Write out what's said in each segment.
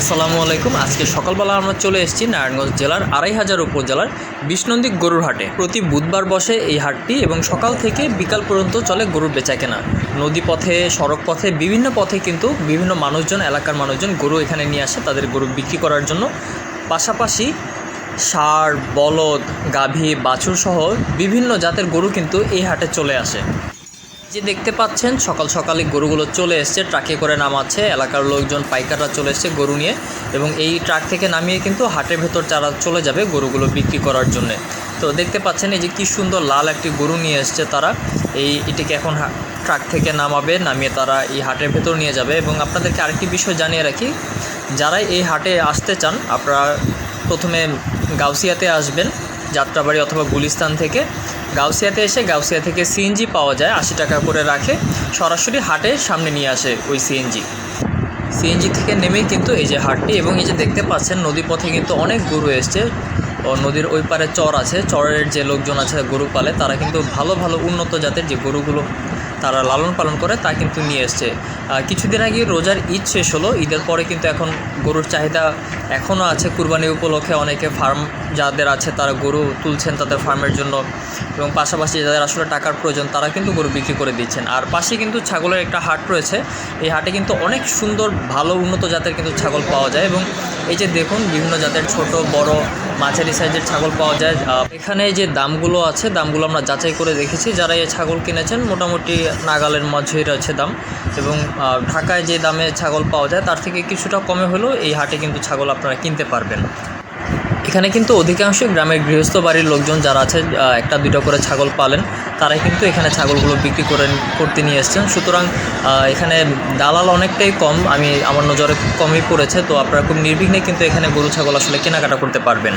আসসালামু আলাইকুম। আজকে সকালবেলা আমরা চলে এসেছি নারায়ণগঞ্জ জেলার আড়াই হাজার উপজেলার বিষ্ণন্দী গরুর হাটে। প্রতি বুধবার বসে এই হাটটি এবং সকাল থেকে বিকাল পর্যন্ত চলে গরুর বেচা কেনা নদী পথে, সড়ক পথে, বিভিন্ন পথে কিন্তু বিভিন্ন মানুষজন, এলাকার মানুষজন গরু এখানে নিয়ে আসে, তাদের গরু বিক্রি করার জন্য। পাশাপাশি ষাঁড় বলদ, গাভী বাছুর সহ বিভিন্ন জাতের গরু কিন্তু এই হাটে চলে আসে। যে দেখতে পাচ্ছেন, সকাল সকালে গরুগুলো চলে এসছে, ট্রাকে করে নামাচ্ছে, এলাকার লোকজন, পাইকাররা চলে এসছে গরু নিয়ে এবং এই ট্রাক থেকে নামিয়ে কিন্তু হাটের ভেতর চারা চলে যাবে গরুগুলো বিক্রি করার জন্যে। তো দেখতে পাচ্ছেন, এই যে কী সুন্দর লাল একটি গরু নিয়ে এসছে তারা। এই এটিকে এখন ট্রাক থেকে নামাবে, নামিয়ে তারা এই হাটের ভেতর নিয়ে যাবে এবং আপনাদেরকে আরেকটি বিষয় জানিয়ে রাখি, যারা এই হাটে আসতে চান, আপনারা প্রথমে গাউসিয়াতে আসবেন, যাত্রাবাড়ি অথবা গুলিস্তান থেকে। গাউসিয়াতে এসে গাউসিয়া থেকে সিএনজি পাওয়া যায় আশি টাকা করে রাখে। সরাসরি হাটের সামনে নিয়ে আসে ওই সিএনজি। সিএনজি থেকে নেমেই কিন্তু এই যে হাটটি এবং এই যে দেখতে পাচ্ছেন নদী পথে কিন্তু অনেক গরু এসছে। ও নদীর ওই পারে চর আছে। চরের যে লোকজন আছে গরু পালে তারা কিন্তু ভালো ভালো উন্নত জাতের যে গরুগুলো তারা লালন পালন করে, তা কিন্তু নিয়ে এসছে। কিছুদিন আগে রোজার ঈদ শেষ হলো, ঈদের পরে কিন্তু এখন গরুর চাহিদা এখনও আছে। কুরবানি উপলক্ষে অনেকে ফার্ম, যাদের আছে তারা গরু তুলছেন তাদের ফার্মের জন্য এবং পাশাপাশি যাদের আসলে টাকার প্রয়োজন তারা কিন্তু গরু বিক্রি করে দিচ্ছেন। আর পাশে কিন্তু ছাগলের একটা হাট রয়েছে। এই হাটে কিন্তু অনেক সুন্দর, ভালো, উন্নত জাতের কিন্তু ছাগল পাওয়া যায় এবং এই যে দেখুন, বিভিন্ন জাতের ছোট, বড় মাঝারি সাইজের ছাগল পাওয়া যায়। এখানে যে দামগুলো আছে, দামগুলো আমরা যাচাই করে দেখেছি। যারা এই ছাগল কিনেছেন, মোটামুটি নাগালের মাঝেই রয়েছে দাম। এবং ঢাকায় যে দামে ছাগল পাওয়া যায়, তার থেকে কিছুটা কমে হলেও এই হাটে কিন্তু ছাগল আপনারা কিনতে পারবেন। এখানে কিন্তু অধিকাংশই গ্রামের গৃহস্থ বাড়ির লোকজন যারা আছে একটা দুটো করে ছাগল পালেন। তারাই কিন্তু এখানে ছাগলগুলো বিক্রি করে, করতে নিয়ে এসছেন। সুতরাং এখানে দালাল অনেকটাই কম। আমি, আমার নজরে কমই পড়েছে। তো আপনারা খুব নির্বিঘ্নে কিন্তু এখানে গরু, ছাগল আসলে কেনাকাটা করতে পারবেন।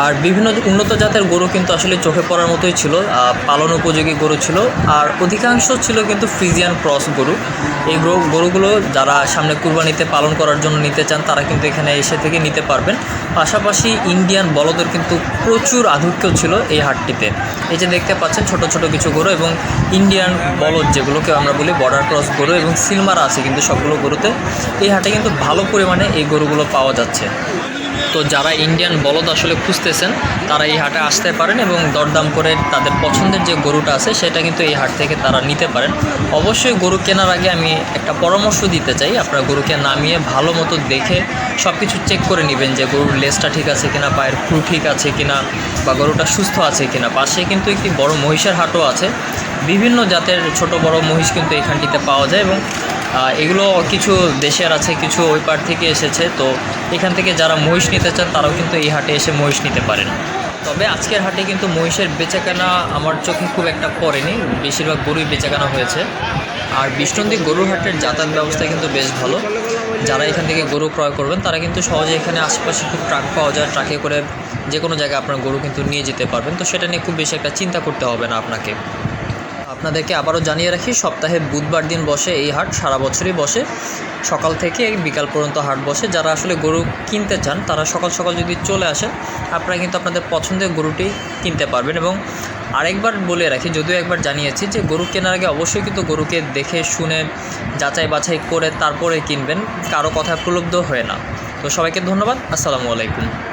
আর বিভিন্ন উন্নত জাতের গরু কিন্তু আসলে চোখে পড়ার মতোই ছিল পালন উপযোগী গরু ছিল। আর অধিকাংশ ছিল কিন্তু ফ্রিজিয়ান ক্রস গরু। এই গরুগুলো যারা সামনে কুরবানিতে পালন করার জন্য নিতে চান, তারা কিন্তু এখানে এসে থেকে নিতে পারবেন। পাশাপাশি ইন্ডিয়ান বলদের কিন্তু প্রচুর আধিক্য ছিল এই হাটটিতে। এই যে দেখতে পাচ্ছেন, ছোট ছোট কিছু গরু এবং ইন্ডিয়ান বলদ যেগুলোকে আমরা বলি বর্ডার ক্রস গরু এবং সিলমার আছে কিন্তু সবগুলো গরুতে, এই হাটে কিন্তু ভালো পরিমাণে এই গরুগুলো পাওয়া যাচ্ছে। তো যারা ইন্ডিয়ান বলদ আসলে খুঁজতেছেন, তারা এই হাটে আসতে পারেন এবং দরদাম করে তাদের পছন্দের যে গরুটা আছে, সেটা কিন্তু এই হাট থেকে তারা নিতে পারেন। অবশ্যই গরু কেনার আগে আমি একটা পরামর্শ দিতে চাই, আপনারা গরুকে নামিয়ে ভালো মতো দেখে সব কিছু চেক করে নেবেন যে গরুর লেজটা ঠিক আছে কিনা, পায়ের ক্রু ঠিক আছে কিনা, বা গরুটা সুস্থ আছে কিনা। পাশে কিন্তু একটি বড় মহিষের হাটও আছে। বিভিন্ন জাতের ছোট বড় মহিষ কিন্তু এখানটিতে পাওয়া যায় এবং এগুলো কিছু দেশের আছে, কিছু ওই পার থেকে এসেছে। তো এখান থেকে যারা মহিষ নিতে চান, তারাও কিন্তু এই হাটে এসে মহিষ নিতে পারেন। তবে আজকের হাটে কিন্তু মহিষের বেচাকেনা আমার চোখে খুব একটা পড়েনি। বেশিরভাগ গরুই বেচাকেনা হয়েছে। আর বিষ্ণন্দী গরুর হাটের যাতায়াত ব্যবস্থা কিন্তু বেশ ভালো। যারা এখান থেকে গরু ক্রয় করবেন, তারা কিন্তু সহজে এখানে আশেপাশে খুব ট্রাক পাওয়া যায়। ট্রাকে করে যে কোনো জায়গায় আপনার গরু কিন্তু নিয়ে যেতে পারবেন। তো সেটা নিয়ে খুব বেশি একটা চিন্তা করতে হবে না আপনাকে। আপনাদেরকে আবারও জানিয়ে রাখি, সপ্তাহে বুধবার দিন বসে এই হাট, সারা বছরই বসে। সকাল থেকে বিকাল পর্যন্ত হাট বসে। যারা আসলে গরু কিনতে চান, তারা সকাল সকাল যদি চলে আসেন, আপনারা কিন্তু আপনাদের পছন্দের গরুটি কিনতে পারবেন। এবং আরেকবার বলে রাখি, যদিও একবার জানিয়েছি যে গরু কেনার আগে অবশ্যই কিন্তু গরুকে দেখে, শুনে, যাচাই বাছাই করে তারপরে কিনবেন। কারও কথায় প্রলুব্ধ হয়ে না। তো সবাইকে ধন্যবাদ। আসসালামু আলাইকুম।